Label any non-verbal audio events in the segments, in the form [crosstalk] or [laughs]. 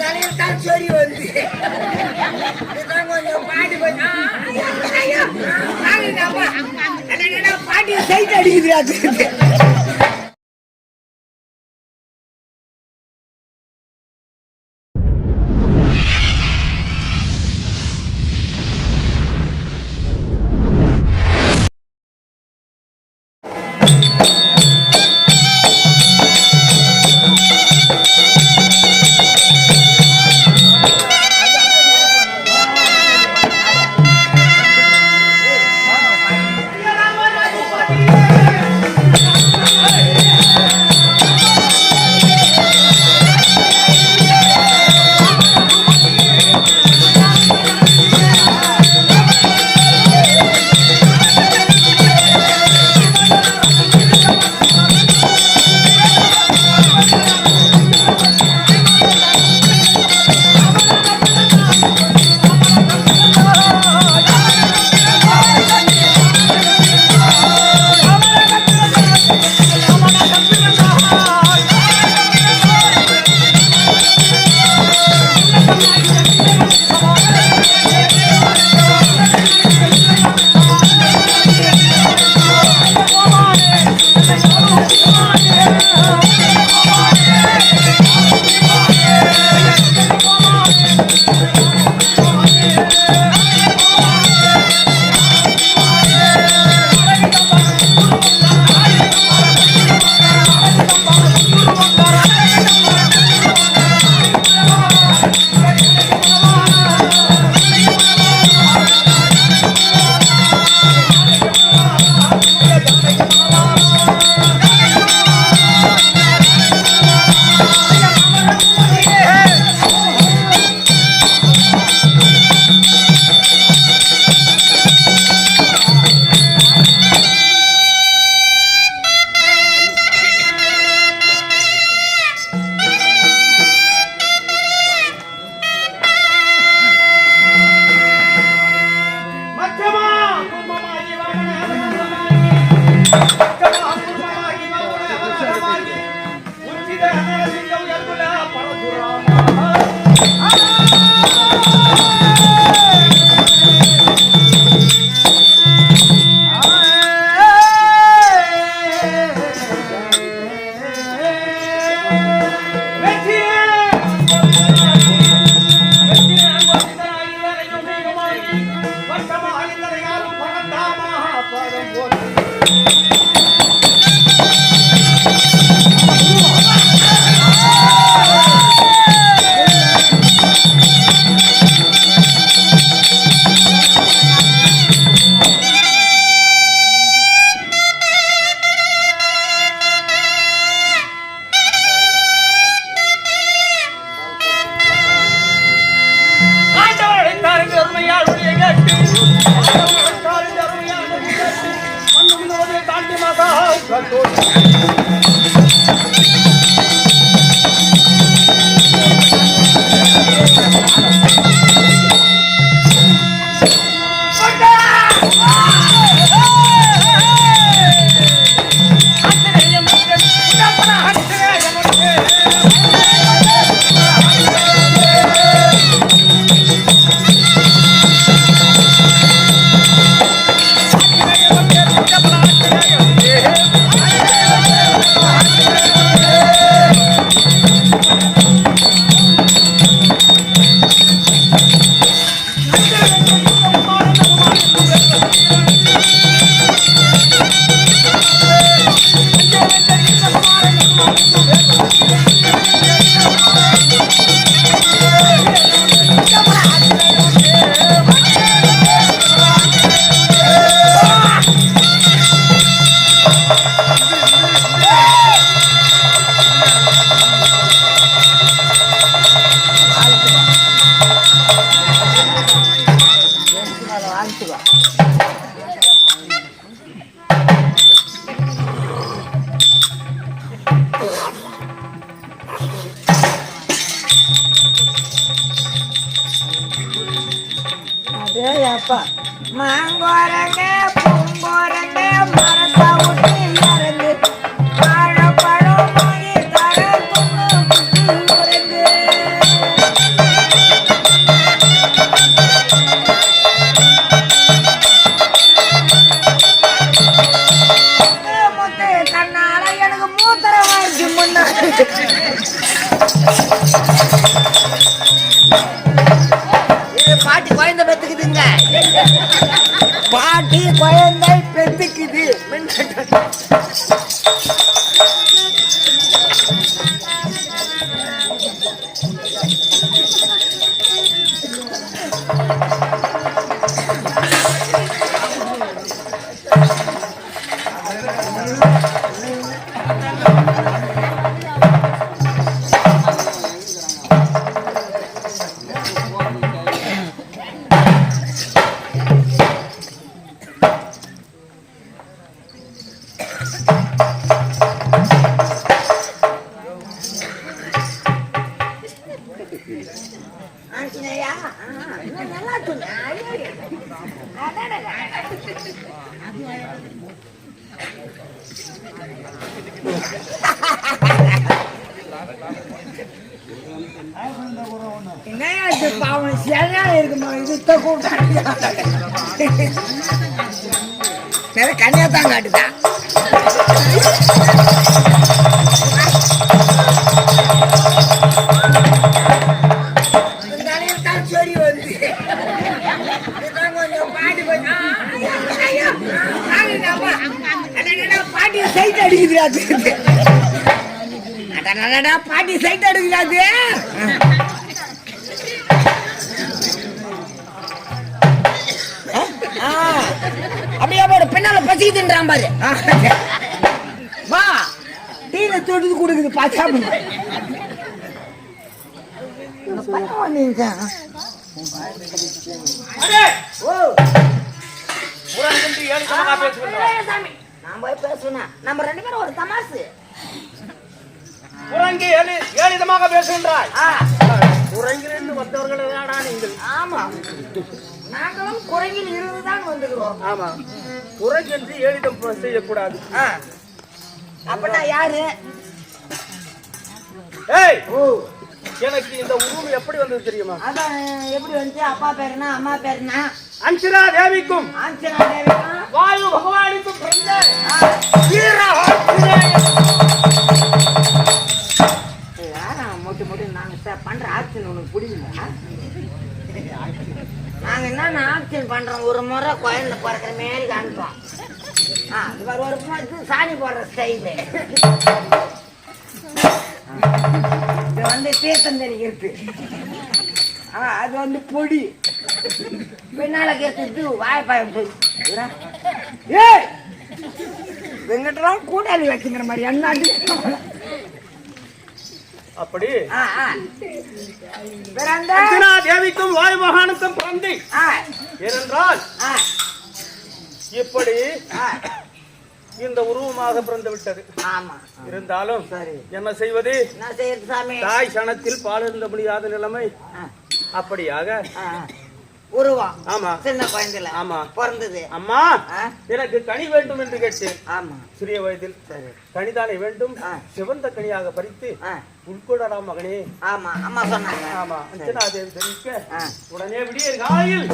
தலையில் தான் சொறி வந்து கொஞ்சம் பாட்டு கொஞ்சம் பாட்டி சைட் அடிக்குது todos. அப்பா மாங்கோரங்க பூங்கோரங்க மரத்தை விட்டு மறந்து வாழப்பழம் வாங்கி தர கண்ணால எனக்கு மூத்தர வாங்கி முன்னாடி சைட். ஆ, அப்படியே போடு பின்னால பசிக்குதுன்றான் பாரு. ஆ, வா. டீல தொடுத்து கொடுக்குது பாச்சா நான் போய் பேசுனேன் நம்ம ரெண்டு பேரும் ஒரு தமாசு புறங்கி ஏளி ஏளிதமாக பேசுகின்றாய். ஆ, புறங்கிலிருந்து வந்தவர்கள் தானா நீங்கள்? ஆமா. நாங்களும் குறையில் இருந்துதான் வந்துக்கிறோம் ஆமா. புறங்கென்று ஏளிதம் செய்யக்கூடாது. ஆ, அப்படின்னா யாரு? ஏய்! ஓ. எனக்கு இந்த உருவம் எப்படி வந்தது தெரியுமா? அதான் எப்படி வந்துச்சு? அப்பா பேருனா அம்மா பேருனா? அன்சிரா தேவிக்கும். ஆஞ்சனா தேவினா வாயு பகவானுக்கும் பிறந்த ஆ, வீரஹாசிரேய மட்டும் நாங்கள் சார் பண்ணுற பண்ற ஆக்ஷன் உனக்கு பிடிக்கல நாங்க என்னென்ன ஆக்ஷன் பண்றோம்? ஒரு முறை குழந்தை பிறக்கிற மாரி காமிப்போம். ஆ ஒரு முறை சாணி போடுற ஸ்டைலு இது வந்து தீர்த்தம் தெளிக்கிறது ஆ அது வந்து பொடி. பின்னால கேட்டு வாய்ப்பாயம் சொல்லி ஏய்! வெங்கட்டெல்லாம் கூட்டாளி வச்சுங்கிற மாதிரி என்ன அப்படி. தேவிக்கும் வாயு பகவானுக்கும் பிறந்து ஏனென்றால் இப்படி இந்த உருவமாக பிறந்து விட்டது ஆமா. இருந்தாலும் என்ன செய்வது? தாய் சனத்தில் பால் இருந்த முடியாத நிலைமை. அப்படியாக. உருவம் ஆமா. சின்ன குழந்தைல. ஆமா. பிறந்தது. அம்மா எனக்கு கனி வேண்டும் என்று கேட்டேன் ஆமா. சிறிய வயதில் கனிதானே வேண்டும். சிவந்த கனியாக பறித்து உட்கொள்ளடா மகனே. ஆமா அம்மா சொன்னாங்க. ஆமா. அஞ்சனா தேவி தெரிவிக்க. ஆ, உடனே விடியற் காலையில்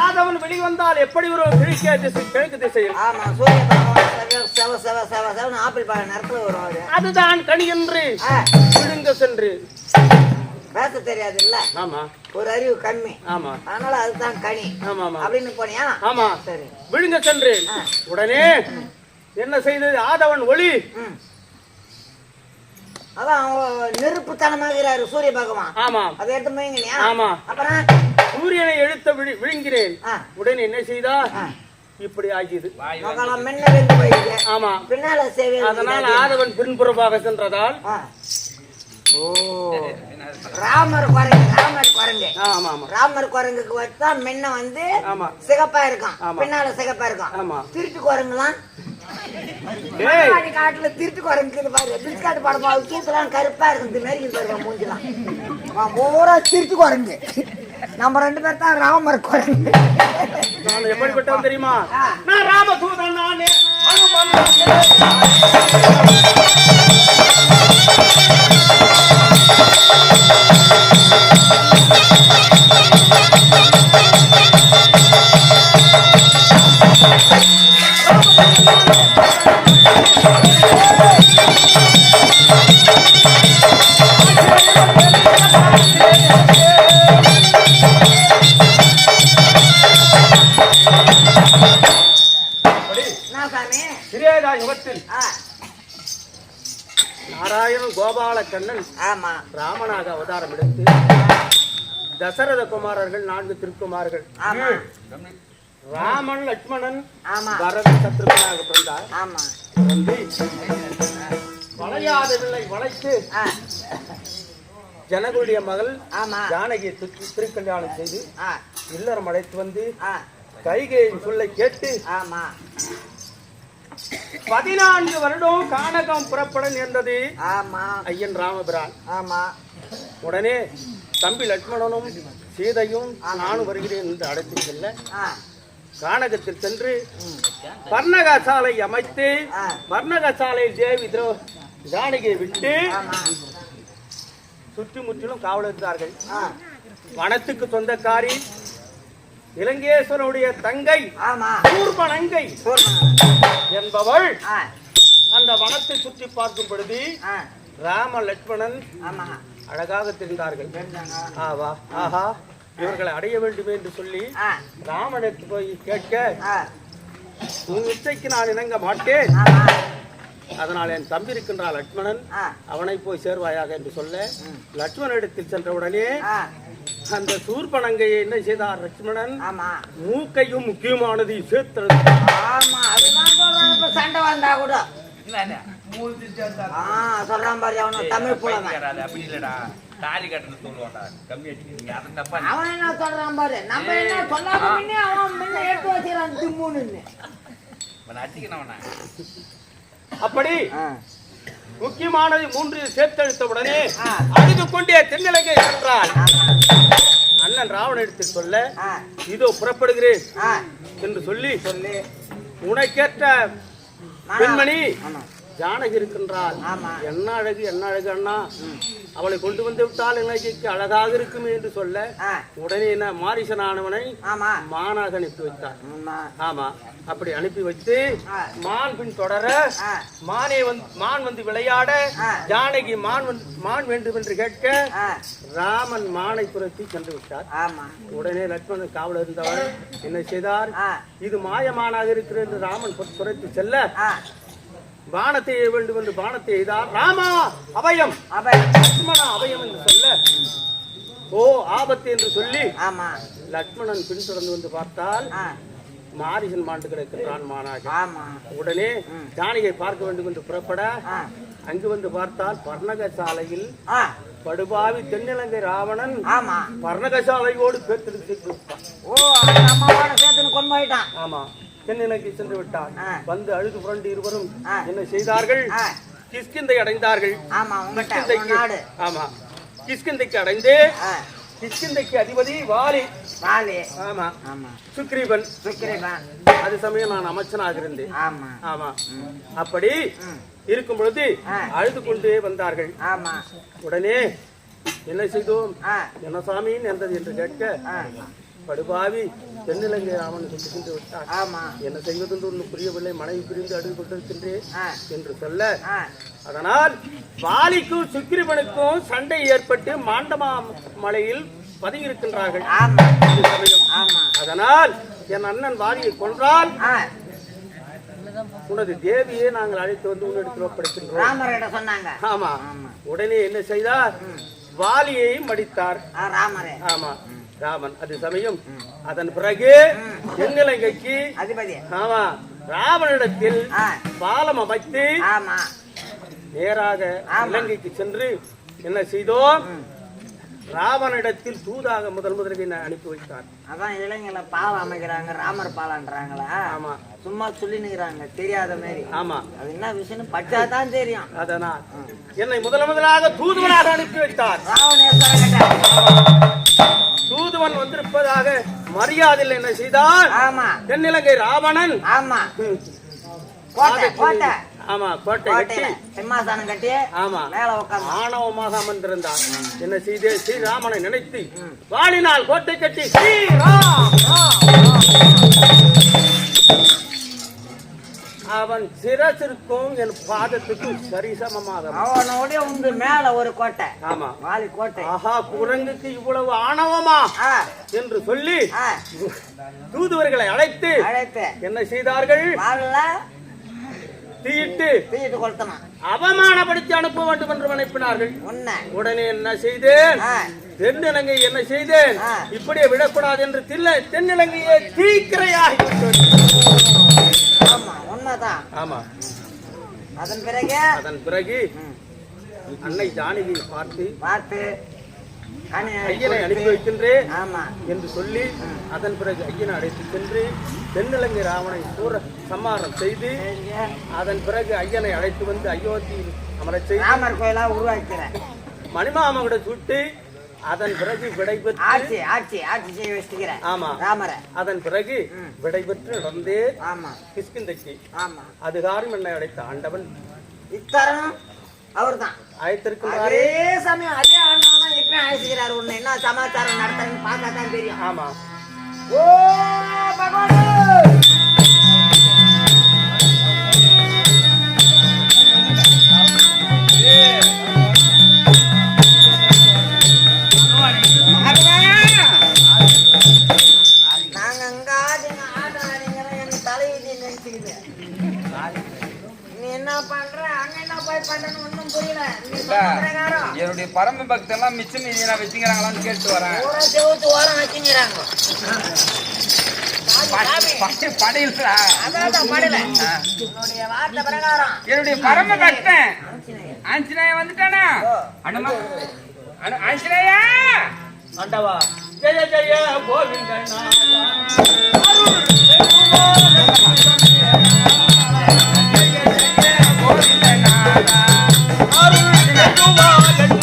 ஆதவன் வெளிவந்தால் எப்படி ஒரு கிழக்கே திசை கிழக்கு திசையில்? ஆமா சூரிய செவ செவ செவ செவ செவன்னு ஆப்பிள் நேரத்துல வரும் அதுதான் கனி என்று விழுங்க சென்று. பேச தெரியாது இல்ல ஆமா. ஒரு அறிவு கம்மி. ஆமா. அதனால அதுதான் கனி. ஆமா ஆமா. அப்படின்னு போனியா? ஆமா. சரி. விழுங்க சென்றேன். உடனே என்ன செய்தது? ஆதவன் ஒளி. அதான் நெருப்புத்தனமாகிறாரு சூரிய பகவான். ஆமா. அதை எடுத்து ஆமா. அப்புறம்? சூரியனை எழுத்த விழி விழுங்கினேன் ஆ, உடனே என்ன செய்தா. இப்படி ஆகியது. ஆமா. பின்னால சேவை அதனால் ஆதவன் பின்புறமாக சென்றதால். ஓ. ராமர் குரங்கு ராமர் குரங்கு. ஆமா ஆமா. ராமர் குரங்குக்கு வச்சா முன்ன வந்து ஆமா. சிகப்பா இருக்கும். பின்னால சிகப்பா இருக்கும். ஆமா. திருட்டு குரங்குலாம். டேய். மாடி காட்டுல திருட்டு குரங்கு பாரு. பிஸ்காட் படமா. கீத்துலாம் கருப்பா இருக்கும். இந்த மாதிரி இருக்கு பாருங்க மூஞ்சிலாம். அவன் பூரா திருட்டு குரங்கு. நம்ம ரெண்டு பேர் தான் ராமர் குரங்கு. நான் எப்படிப்பட்டவன் தெரியுமா? ஆ. நான் ராமதூதன் நானே. நாராயணன் கோபால ஆமா. ராமனாக அவதாரம் எடுத்து தசரத குமாரர்கள் நான்கு திருக்குமார்கள். ராமன் லட்சுமணன் ஆமா. பரத சத்ருகனாக பிறந்தார். ஆமா. வளையாத வில்லை வளைத்து ஜனகுடைய மகள் ஆமா. ஜானகியை திரு- திருக்கல்யாணம் செய்து இல்லறம் அழைத்து வந்து கைகையின் சொல்லை கேட்டு ஆமா. பதினான்கு வருடம் கானகம் புறப்பட நேர்ந்தது ஆமா. ஐயன் ராமபிரான். ஆமா. உடனே தம்பி லட்சுமணனும் சீதையும் நானும் வருகிறேன் என்று அழைத்து செல்ல கானகத்தில் சென்று பர்ணக சாலை அமைத்து ஆ. பர்ணக சாலையில் தேவி திரோ ஜானகியை விட்டு சுற்றி முற்றிலும் காவலிருந்தார்கள் ஆ, வனத்துக்கு சொந்தக்காரி இலங்கேஸ்வரனுடைய தங்கை பூர்ண. என்பவள் அந்த வனத்தை சுற்றி பார்க்கும் பொழுது ராம லட்சுமணன் ஆமா. அழகாக தெரிந்தார்கள். ஆவா ஆஹா. இவர்களை அடைய வேண்டுமே என்று சொல்லி ராமனுக்கு போய் கேட்க உன் இச்சைக்கு நான் இணங்க மாட்டேன். அதனால் என் தம்பி இருக்கின்றான் லட்சுமணன் அவனை போய் சேர்வாயாக என்று சொல்ல லட்சுமணனிடத்தில் சென்றவுடனே ஆ, அந்த சூர்பனங்கையை என்ன செய்தார் லட்சுமணன் ஆமா. மூக்கையும் முக்கியமானது சேர்த்தது ஆமா அதுதான் சொல்றான். இப்ப சண்டை வந்தா கூட. ஆ சொல்றான் பாரு அவனும் தமிழ் புலவன். அப்படி இல்லடா. தாலி கட்டணும் சொல்லுவான்டா. கம்மி அடிக்கிறீங்க அதை தப்பா நீ- அவன் என்ன சொல்றான் பாரு? நம்ம என்ன சொல்லாம முன்னே அவன் முன்ன எடுத்து வச்சிடறான் திம்முன்னு. அவனை அடிக்கணும் அவனை அப்படி முக்கியமானது மூன்று சேர்த்தெடுத்த உடனே. அழுது கொண்டே தென்னிலங்கை சென்றாள். அண்ணன் ராவணனிடத்தில் சொல்ல ஆ, இதோ புறப்படுகிறேன் என்று சொல்லி சொல்லு. உனக்கேற்ற பெண்மணி ஜானகி இருக்கின்றாள். என்ன அழகு என்ன அழகு அண்ணா. அவளை கொண்டு வந்து விட்டால் இலங்கைக்கு அழகாக இருக்குமே என்று சொல்ல உடனே என்ன மாரிசனானவனை ஆமா. மானாக அனுப்பி வைத்தார். ஆமா. அப்படி அனுப்பி வைத்து. மான் பின் தொடர மானே வந்து மான் வந்து விளையாட. ஜானகி மான் வந்து மான் வேண்டும் என்று கேட்க ராமன் மானை துரத்தி சென்று விட்டார். ஆமா. உடனே லட்சுமணன் காவல் இருந்தவர் என்ன செய்தார்? இது மாயமானாக இருக்கிறது என்று ராமன் துரத்தி செல்ல பானத்தை வேண்டும் என்று பானத்தை எய்தார். ராமா அபயம். அப்ப லட்சுமணா அபயம் என்று சொல்ல. ஓ ஆபத்து என்று சொல்லி ஆமா. லட்சுமணன் பின்தொடர்ந்து வந்து பார்த்தால் மாரிசன் மாண்டு கிடக்கின்றான் ஆமா. உடனே ஜானகியை பார்க்க வேண்டும் என்று புறப்பட அங்கு வந்து பார்த்தால் பர்ணக சாலையில் படுபாவி தென்னிலங்கை ராவணன் ஆமா. பர்ணக சாலையோடு விட்டான் ஓ சேர்த்துன்னு கொண்டு ஆமா. தென்னிலங்கை சென்று விட்டான் ஆ. வந்து அழுது புரண்டு இருவரும். என்ன செய்தார்கள். கிஷ்கிந்தை அடைந்தார்கள். ஆமா கிஷ்கிந்தைக்கு அடைந்து கிஷ்கிந்தைக்கு அதிபதி வாலி. வாலி. ஆமா. ஆமா. சுக்ரீவன். சுக்கிரீவன் அது சமயம் நான் அமைச்சனாக இருந்தேன் ஆமா. ஆமா அப்படி இருக்கும் பொழுது. அழுது கொண்டே வந்தார்கள். ஆமா. உடனே என்ன செய்தோம்? என்ன சாமின்னு என்று கேட்க படுபாவி தென்னிலங்கை ராமன் சென்று விட்டார் ஆமா. என்ன செய்வதென்று ஒன்று புரியவில்லை மனைவி பிரிந்து அழுது கொண்டிருக்கின்றேன் என்று சொல்ல. அதனால் வாலிக்கும் சுக்கிரிவனுக்கும் சண்டை ஏற்பட்டு மாண்டமா மலையில் பதுங்கியிருக்கின்றார்கள். அதனால் என் அண்ணன் வாலியை கொன்றால் உனது தேவியை நாங்கள் அழைத்து வந்து உன்னிடத்தில் ஒப்படைக்கின்றோம். சொன்னாங்க. ஆமா. ஆமா. உடனே என்ன செய்தார்? வாலியை மடித்தார் ஆமா. ராமன் அது சமயம். அதன் பிறகு தென்னிலங்கைக்கு அதிபதி. ஆமா ராவனிடத்தில் ஆ, பாலம் அமைத்து ஆமா. நேராக. இலங்கைக்கு சென்று என்ன செய்தோம்? ராவனிடத்தில் தூதாக முதல் முதலில் என்னை அனுப்பி வைத்தார். அதான் இளைஞர்ல பாலம் அமைக்கிறாங்க ராமர் பாலம்ன்றாங்களா ஆமா. சும்மா சொல்லி நிக்கிறாங்க தெரியாத மாதிரி ஆமா. அது என்ன விஷயம் பச்சாதான் தெரியும். அதனால் என்னை முதல் முதலாக தூதுவனாக அனுப்பி வைத்தார். ராவணேஸ்வரன் தூதுவன் வந்திருப்பதாக மரியாதையில் என்ன செய்தான் ஆமா. தென்னிலங்கை ராவணன். ஆமா. ம், கோட்டை கோட்டை. ஆமா கோட்டை கட்டி சிம்மாசனம் கட்டி ஆமா. மேல உட்காந்து ஆணவமாக அமர்ந்திருந்தார். என்ன செய்து? ஸ்ரீராமனை நினைத்து வாழினால் கோட்டை கட்டி ஸ்ரீராம் ராம், ராம். அவன் சிரசிற்கும் என் பாதத்துக்கும் சரிசமமாக அவனோட உண்டு மேல ஒரு கோட்டை. ஆமா. வாலி கோட்டை. ஆஹா குரங்குக்கு இவ்வளவு ஆணவமா? என்று சொல்லி தூதுவர்களை அழைத்து அழைத்து. என்ன செய்தார்கள்? தீயிட்டு தீயிட்டு கொளுத்தணும். அவமானப்படுத்தி அனுப்ப வேண்டும் என்று நினைப்பினார்கள் உன்னை. உடனே என்ன செய்தேன். தென்னிலங்கை என்ன செய்தேன். இப்படியே விடக்கூடாது என்று தில்ல. தென்னிலங்கையே தீக்கிரையாகி உண்மைதான். ஆமா. அதன் பிறகு? அதன் பிறகு அன்னை ஜானகியை பார்த்து பார்த்து ஐயனை அனுப்பி வைக்கின்றேன் ஆமா. என்று சொல்லி அதன் பிறகு ஐயனை அழைத்து சென்று தென்னிலங்கை ராவணை சூர சம்மாரம் செய்து அதன் பிறகு ஐயனை அழைத்து வந்து அயோத்தியில் அமரச் செய்து ராமர் கோயிலா உருவாக்கிறேன் மணிமாமகிட சுட்டு அதன் பிறகு விடைபெற்று ஆட்சி ஆட்சி ஆட்சி செய்ய வச்சுக்கிறேன். ஆமா. ராமரை. அதன் பிறகு விடைபெற்று நடந்தே ஆமா. கிஷ்கிந்தைக்கு ஆமா. அதுகாரும் என்னை அழைத்த ஆண்டவன். இத்தரம் அவர்தான். அழைத்திருக்கின்றாரே அதே சமயம் அதே ஆண்டவன் தான் இப்பயும் அழைச்சிக்கிறாரு. உன்னை என்ன சமாச்சாரம் நடத்துறேன்னு பார்த்தா தான் தெரியும். ஆமா. ஓ பகவானே! என்னுடைய பரம பக்தெல்லாம் மிச்சம் மீதி நான் வச்சுக்கிறாங்களான்னு கேட்டு வரேன். என்னுடைய பரம பக்தன். ஆஞ்சநேய வந்துட்டானா? அண்ணமா அண்ணா- ஆஞ்சநேயா? ஆண்டவா. ஜெய ஜெய கோவிந்தனா ஸ்ரீராம்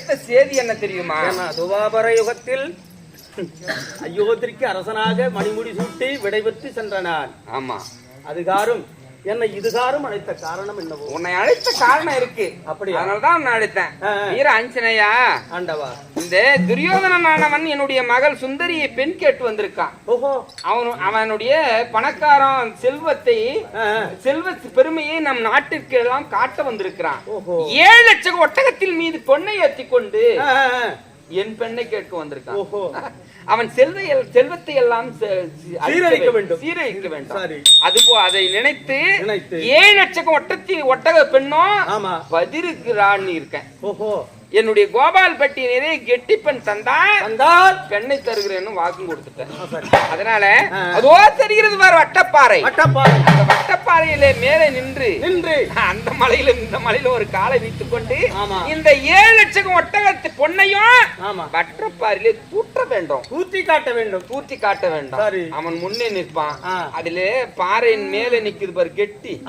அழைத்த செய்தி என்ன தெரியுமா? துவாபர யுகத்தில் அயோத்திக்கு அரசனாக மணிமுடி சூட்டி விடைபெற்று சென்ற நான் ஆமா அதுகாரும் என்னை இதுகாரும் அழைத்த காரணம் என்னவோ? உன்னை அழைத்த காரணம் இருக்கு. அப்படியா? அதனாலதான் உன்னை அழைத்தேன். வீர ஆஞ்சநேயா ஆண்டவா. இந்த துரியோதனனானவன் என்னுடைய மகள் சுந்தரியை பெண் கேட்டு வந்திருக்கான். ஓஹோ. அவன் அவனுடைய பணக்காரன் செல்வத்தை. செல்வ பெருமையை நம் நாட்டிற்கு எல்லாம் காட்ட வந்திருக்கிறான். ஏழு லட்சம் ஒட்டகத்தில் மீது பொண்ணை ஏத்தி கொண்டு. என் பெண்ணை கேட்க வந்திருக்கான். ஓஹோ. [laughs] அவன் செல்வ செல்வத்தை எல்லாம் சீரழிக்க வேண்டும். சீரழிக்க வேண்டும். சரி. அதுபோ அதை நினைத்து. ஏழு லட்சம் ஒட்டத்தில் ஒட்டக பெண்ணும் ஆமா. பதிருக்கிறான்னு இருக்கேன். ஓஹோ. என்னுடைய கோபால் பட்டி நிறைய கெட்டி பெண் தந்தா தந்தால் பெண்ணை தருகிறேன்னு வாக்கும் கொடுத்துட்டேன். அதனால. அதோ தெரிகிறது பாரு வட்டப்பாறை. வட்டப்பாறை. அந்த வட்டப்பாறையிலே மேலே நின்று நின்று. அந்த மலையில இந்த மலையில ஒரு காலை வைத்துக் கொண்டு. இந்த ஏழு லட்சம் ஒட்டகத்து பொண்ணையும் வட்டப்பாறையிலே தூட்ட வேண்டும். கூத்தி காட்ட வேண்டும். தூத்தி காட்ட வேண்டாம். அவன் முன்னே நிற்பான். அதுல பாறையின் மேல நிக்குது பாரு கெட்டி.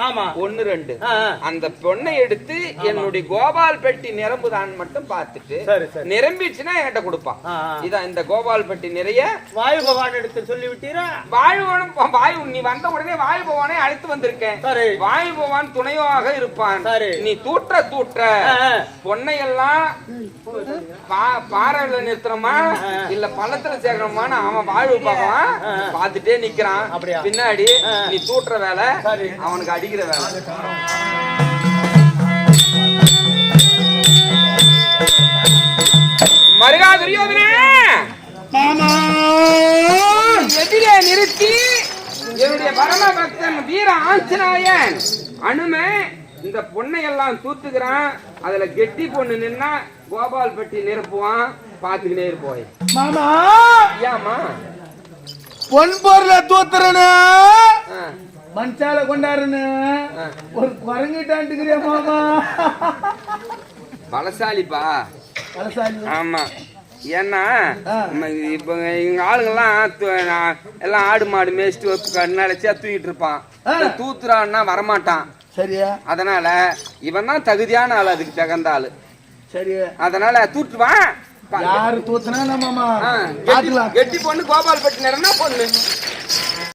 ஒண்ணு ரெண்டு. அந்த பொண்ணை எடுத்து என்னுடைய கோபால் பெட்டி நிரம்புதான் மட்டும் பார்த்துட்டு சரி சரி நிரம்பிடுச்சுன்னா என்கிட்ட கொடுப்பான். இதான் இந்த கோபால் பெட்டி நிறைய வாயு பகவான் எடுத்து சொல்லி விட்டீரா வாயுவனும் வாயு நீ வந்த உடனே வாயு பகவானை அழைத்து வந்திருக்கேன் சரி வாயு பகவான் துணையாக இருப்பான். நீ தூற்ற தூற்ற. பொன்னையெல்லாம் பாறையில நிறுத்தணுமா இல்ல பள்ளத்துல சேர்க்கணுமான்னு அவன் வாழ்வு பகவான். பார்த்துட்டே நிக்கிறான்? பின்னாடி. நீ தூட்டுற வேலை. அவனுக்கு அடிக்கிற வேலை மருகா துரியோதனே எதிரே நிறுத்தி என்னுடைய பரம பக்தன் வீர ஆஞ்சநாயன் அனுமே இந்த பொண்ணை எல்லாம் தூத்துக்கிறான். அதுல கெட்டி பொண்ணு நின்னா கோபால் பெட்டி நிரப்புவான். பாத்துக்கினே இருப்போய். மாமா! ஏமா பொன் பொருளை தூத்துறனு! மஞ்சால கொண்டாருன்னு ஒரு குரங்கிட்டாண்டுக்கிறியா மாமா? பலசாலிப்பா. பலசாலி ஆமா. ஏன்னா இப்ப எங்க ஆளுங்கெல்லாம் எல்லாம் ஆடு மாடு மேய்ச்சிட்டு கண்ணாடிச்சா தூக்கிட்டு இருப்பான். தூத்துறான்னா வரமாட்டான். சரியா? அதனால இவன் தான் தகுதியான ஆள் அதுக்கு தகுந்த ஆளு. சரி. அதனால தூட்டுவான் யாரு தூத்துனா நம்ம கெட்டி பொண்ணு கோபால் பட்டினர்னா பொண்ணு.